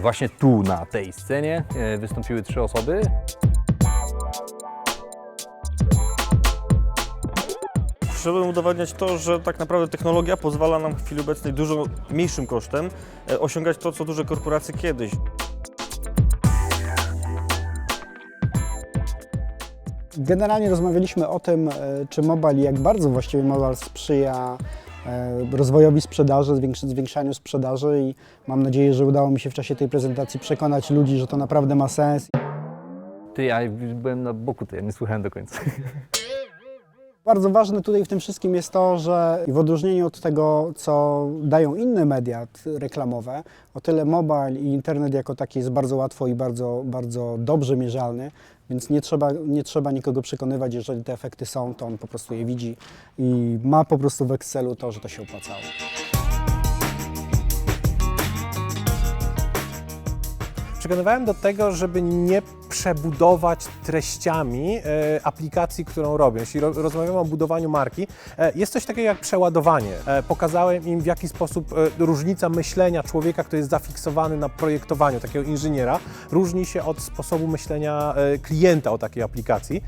Właśnie tu, na tej scenie, e, wystąpiły trzy osoby. Przyszedłem udowadniać to, że tak naprawdę technologia pozwala nam w chwili obecnej dużo mniejszym kosztem e, osiągać to, co duże korporacje kiedyś. Generalnie rozmawialiśmy o tym, e, czy mobile, jak bardzo właściwie mobile sprzyja rozwojowi sprzedaży, zwiększ- zwiększaniu sprzedaży i mam nadzieję, że udało mi się w czasie tej prezentacji przekonać ludzi, że to naprawdę ma sens. Ty, ja byłem na boku, to ja nie słuchałem do końca. Bardzo ważne tutaj w tym wszystkim jest to, że w odróżnieniu od tego, co dają inne media reklamowe, o tyle mobile i internet jako taki jest bardzo łatwo i bardzo, bardzo dobrze mierzalny, więc nie trzeba, nie trzeba nikogo przekonywać, jeżeli te efekty są, to on po prostu je widzi i ma po prostu w Excelu to, że to się opłacało. Przekonywałem do tego, żeby nie przebudować treściami e, aplikacji, którą robię. Jeśli ro, rozmawiamy o budowaniu marki, e, jest coś takiego jak przeładowanie. E, pokazałem im, w jaki sposób e, różnica myślenia człowieka, który jest zafiksowany na projektowaniu, takiego inżyniera, różni się od sposobu myślenia e, klienta o takiej aplikacji.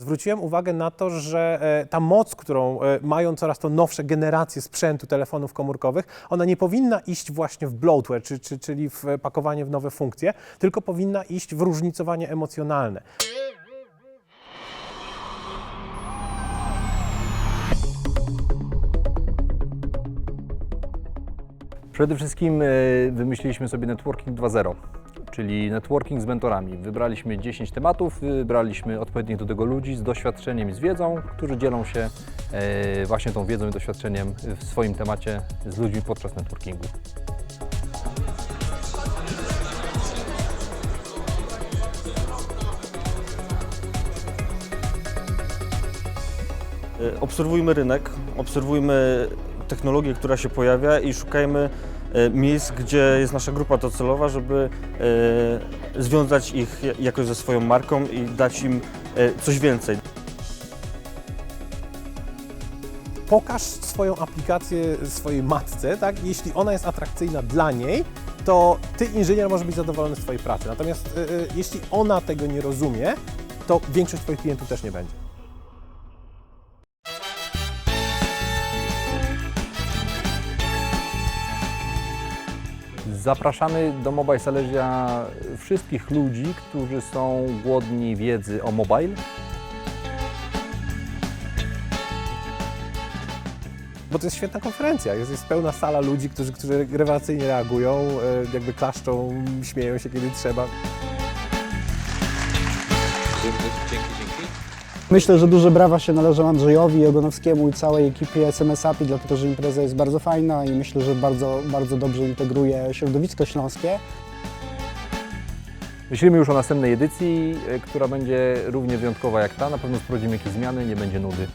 Zwróciłem uwagę na to, że e, ta moc, którą e, mają coraz to nowsze generacje sprzętu telefonów komórkowych, ona nie powinna iść właśnie w bloatware, czy, czy, czyli w pakowanie w nowe funkcje, tylko powinna iść w różnicowanie emocjonalne. Przede wszystkim e, wymyśliliśmy sobie Networking 2.0, czyli networking z mentorami. Wybraliśmy 10 tematów, wybraliśmy odpowiednich do tego ludzi z doświadczeniem i z wiedzą, którzy dzielą się e, właśnie tą wiedzą i doświadczeniem w swoim temacie z ludźmi podczas networkingu. E, Obserwujmy rynek, obserwujmy technologię, która się pojawia i szukajmy miejsc, gdzie jest nasza grupa docelowa, żeby e, związać ich ja- jakoś ze swoją marką i dać im e, coś więcej. Pokaż swoją aplikację swojej matce, tak? Jeśli ona jest atrakcyjna dla niej, to ty, inżynier, może być zadowolony z twojej pracy. Natomiast e, e, jeśli ona tego nie rozumie, to większość twoich klientów też nie będzie. Zapraszamy do Mobile Silesia wszystkich ludzi, którzy są głodni wiedzy o mobile. Bo to jest świetna konferencja. Jest, jest pełna sala ludzi, którzy, którzy rewelacyjnie reagują, e, jakby klaszczą, śmieją się kiedy trzeba. Myślę, że duże brawa się należą Andrzejowi, Ogonowskiemu i całej ekipie SMS API, dlatego że impreza jest bardzo fajna i myślę, że bardzo, bardzo dobrze integruje środowisko śląskie. Myślimy już o następnej edycji, e, która będzie równie wyjątkowa jak ta. Na pewno wprowadzimy jakieś zmiany, nie będzie nudy.